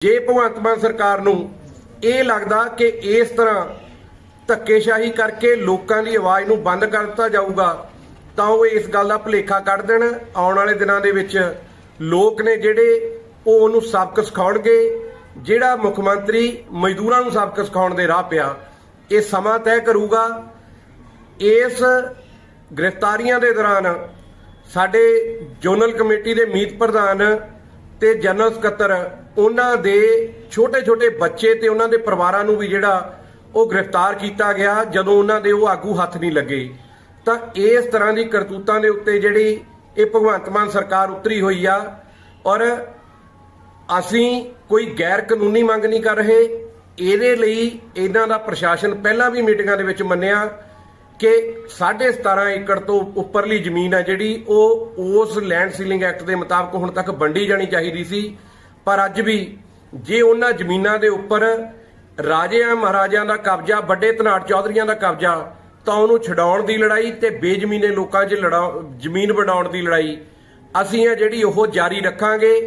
ਜੇ ਭਗਵੰਤ ਮਾਨ ਸਰਕਾਰ ਨੂੰ ਇਹ ਲੱਗਦਾ ਕਿ ਇਸ ਤਰ੍ਹਾਂ ਧੱਕੇਸ਼ਾਹੀ ਕਰਕੇ ਲੋਕਾਂ ਦੀ ਆਵਾਜ਼ ਨੂੰ ਬੰਦ ਕਰ ਦਿੱਤਾ ਜਾਊਗਾ, ਤਾਂ ਉਹ ਇਸ ਗੱਲ ਦਾ ਭੁਲੇਖਾ ਕੱਢ ਦੇਣ। ਆਉਣ ਵਾਲੇ ਦਿਨਾਂ ਦੇ ਵਿੱਚ ਲੋਕ ਨੇ ਜਿਹੜੇ ਉਹ ਉਹਨੂੰ ਸਬਕ ਸਿਖਾਉਣਗੇ, ਜਿਹੜਾ ਮੁੱਖ ਮੰਤਰੀ ਮਜ਼ਦੂਰਾਂ ਨੂੰ ਸਬਕ ਸਿਖਾਉਣ ਦੇ ਰਾਹ ਪਿਆ, ਇਹ ਸਮਾਂ ਤੈਅ ਕਰੂਗਾ। ਇਸ ਗ੍ਰਿਫਤਾਰੀਆਂ ਦੇ ਦੌਰਾਨ ਸਾਡੇ ਜ਼ੋਨਲ ਕਮੇਟੀ ਦੇ ਮੀਤ ਪ੍ਰਧਾਨ ਤੇ ਜਨਰਲ ਸਕੱਤਰ, ਉਹਨਾਂ ਦੇ ਛੋਟੇ-ਛੋਟੇ ਬੱਚੇ ਤੇ ਉਹਨਾਂ ਦੇ ਪਰਿਵਾਰਾਂ ਨੂੰ ਵੀ ਜਿਹੜਾ ਉਹ ਗ੍ਰਿਫਤਾਰ ਕੀਤਾ ਗਿਆ ਜਦੋਂ ਉਹਨਾਂ ਦੇ ਉਹ ਆਗੂ ਹੱਥ ਨਹੀਂ ਲੱਗੇ। ਤਾਂ ਇਸ ਤਰ੍ਹਾਂ ਦੀ ਕਰਤੂਤਾਂ ਦੇ ਉੱਤੇ ਜਿਹੜੀ ਇਹ ਭਗਵੰਤ ਮਾਨ ਸਰਕਾਰ ਉਤਰੀ ਹੋਈ ਆ ਔਰ ਅਸੀਂ ਕੋਈ ਗੈਰ ਕਾਨੂੰਨੀ ਮੰਗ ਨਹੀਂ ਕਰ ਰਹੇ। ਇਹਦੇ ਲਈ ਇਹਨਾਂ ਦਾ ਪ੍ਰਸ਼ਾਸਨ ਪਹਿਲਾਂ ਵੀ ਮੀਟਿੰਗਾਂ ਦੇ ਵਿੱਚ ਮੰਨਿਆ ਕਿ 17.5 ਏਕੜ ਤੋਂ ਉੱਪਰਲੀ ਜ਼ਮੀਨ ਹੈ ਜਿਹੜੀ ਉਹ ਉਸ ਲੈਂਡ ਸੀਲਿੰਗ ਐਕਟ ਦੇ ਮੁਤਾਬਕ ਹੁਣ ਤੱਕ ਵੰਡੀ ਜਾਣੀ ਚਾਹੀਦੀ ਸੀ। ਪਰ ਅੱਜ ਵੀ ਜੇ ਉਹਨਾਂ ਜ਼ਮੀਨਾਂ ਦੇ ਉੱਪਰ ਰਾਜਿਆਂ ਮਹਾਰਾਜਿਆਂ ਦਾ ਕਬਜ਼ਾ, ਵੱਡੇ ਧਨਾੜ ਚੌਧਰੀਆਂ ਦਾ ਕਬਜ਼ਾ, ਤਾਂ ਉਹਨੂੰ ਛਡਾਉਣ ਦੀ ਲੜਾਈ ਤੇ ਬੇਜ਼ਮੀਨੇ ਲੋਕਾਂ 'ਚ ਲੜਾ ਜ਼ਮੀਨ ਵਡਾਉਣ ਦੀ ਲੜਾਈ, ਅਸੀਂ ਇਹ ਜਿਹੜੀ ਉਹ ਜਾਰੀ ਰੱਖਾਂਗੇ।